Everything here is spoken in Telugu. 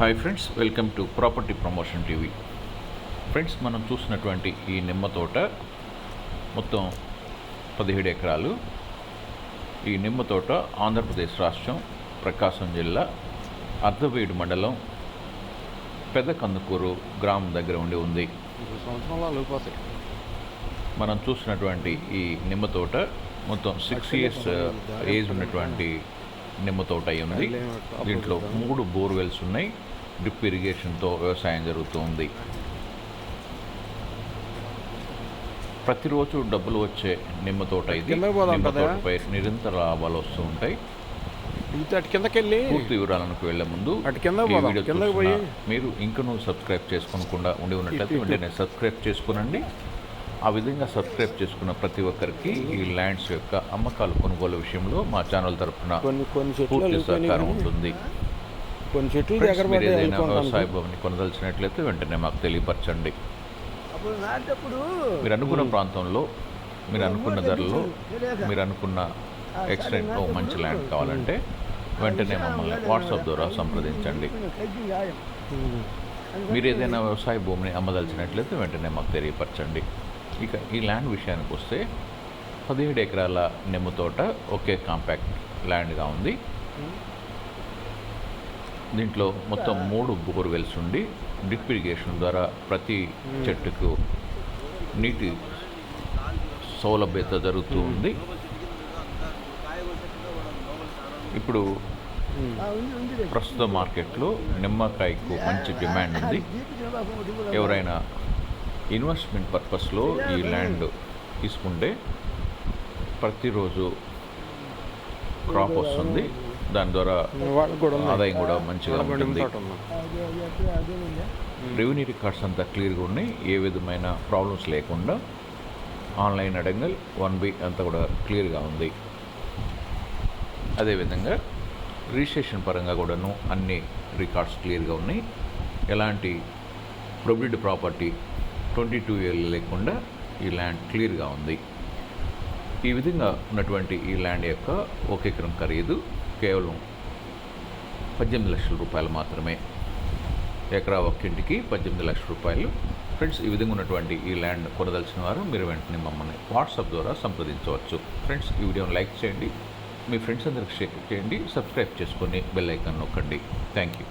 Hi friends welcome to property promotion TV friends మనం చూసినటువంటి ఈ నిమ్మ తోట మొత్తం పదిహేడు ఎకరాలు. ఈ నిమ్మ తోట ఆంధ్రప్రదేశ్ రాష్ట్రం ప్రకాశం జిల్లా అర్ధవేడు మండలం పెద్ద కందుకూరు గ్రామం దగ్గర ఉండి ఉంది. మనం చూసినటువంటి ఈ నిమ్మ తోట మొత్తం సిక్స్ ఇయర్స్ ఏజ్ ఉన్నటువంటి నిమ్మ తోట అయి ఉంది. దీంట్లో మూడు బోర్వెల్స్ ఉన్నాయి. డ్రిప్ ఇరిగేషన్తో వ్యవసాయం జరుగుతూ ఉంది. ప్రతిరోజు డబ్బులు వచ్చే నిమ్మ తోట ఇది. నిమ్మ. తోటపై నిరంతర లాభాలు వస్తూ ఉంటాయి. పూర్తి వివరాలకు వెళ్ళే ముందు మీరు ఇంకనూ సబ్స్క్రైబ్ చేసుకోకుండా ఉండి ఉన్నట్లయితే. వెంటనే సబ్స్క్రైబ్ చేసుకునండి. ఆ విధంగా సబ్స్క్రైబ్ చేసుకున్న ప్రతి ఒక్కరికి ఈ ల్యాండ్స్ యొక్క అమ్మకాలు కొనుగోలు విషయంలో మా ఛానల్ తరఫున కొన్ని కొన్ని చెట్లు పూర్తి సహకారం ఉంటుంది. కొన్ని చెట్లు వ్యవసాయ. భూమిని కొనదలిచినట్లయితే వెంటనే మాకు తెలియపరచండి. అప్పుడు నాటప్పుడు మీరు అనుకున్న ప్రాంతంలో మీరు అనుకున్న ధరలో మీరు అనుకున్న ఎక్సలెంట్ ఓ మంచి ల్యాండ్ కావాలంటే వెంటనే మమ్మల్ని వాట్సాప్ ద్వారా సంప్రదించండి. మీరు ఏదైనా వ్యవసాయ భూమిని అమ్మదలిచినట్లయితే వెంటనే మాకు తెలియపరచండి. ఇక ఈ ల్యాండ్ విషయానికి వస్తే పదిహేడు ఎకరాల నిమ్మ తోట ఒకే కాంపాక్ట్ ల్యాండ్గా ఉంది. దీంట్లో మొత్తం మూడు బోర్వెల్స్ ఉండి డ్రిప్ ఇరిగేషన్ ద్వారా ప్రతి చెట్టుకు నీటి సౌలభ్యత జరుగుతూ ఉంది. ఇప్పుడు ప్రస్తుత మార్కెట్లో నిమ్మకాయకు మంచి డిమాండ్ ఉంది. ఎవరైనా ఇన్వెస్ట్మెంట్ పర్పస్లో ఈ ల్యాండ్ తీసుకుంటే ప్రతిరోజు క్రాప్ వస్తుంది. దాని ద్వారా. ఆదాయం కూడా మంచిగా ఉంటుంది. రెవెన్యూ రికార్డ్స్ అంతా క్లియర్గా ఉన్నాయి. ఏ విధమైన ప్రాబ్లమ్స్ లేకుండా ఆన్లైన్ అడంగల్ వన్ బి అంతా కూడా క్లియర్గా ఉంది. అదేవిధంగా రిజిస్ట్రేషన్ పరంగా కూడాను అన్ని రికార్డ్స్ క్లియర్గా ఉన్నాయి. ఎలాంటి ప్రొబిడ్ ప్రాపర్టీ ట్వంటీ టూ ఇయర్లు లేకుండా ఈ ల్యాండ్ క్లియర్గా ఉంది. ఈ విధంగా ఉన్నటువంటి ఈ ల్యాండ్ యొక్క ఒక ఎకరం ఖరీదు. కేవలం పద్దెనిమిది లక్షల రూపాయలు మాత్రమే ఎకరా ఒక్కింటికి పద్దెనిమిది లక్షల రూపాయలు. ఫ్రెండ్స్ ఈ విధంగా ఉన్నటువంటి ఈ ల్యాండ్ కొనదలిచిన వారు మీరు వెంటనే మమ్మల్ని వాట్సాప్ ద్వారా సంప్రదించవచ్చు. ఫ్రెండ్స్ ఈ వీడియోని లైక్ చేయండి. మీ ఫ్రెండ్స్ అందరికి షేర్ చేయండి. సబ్స్క్రైబ్ చేసుకొని బెల్ ఐకాన్ నొక్కండి. Thank you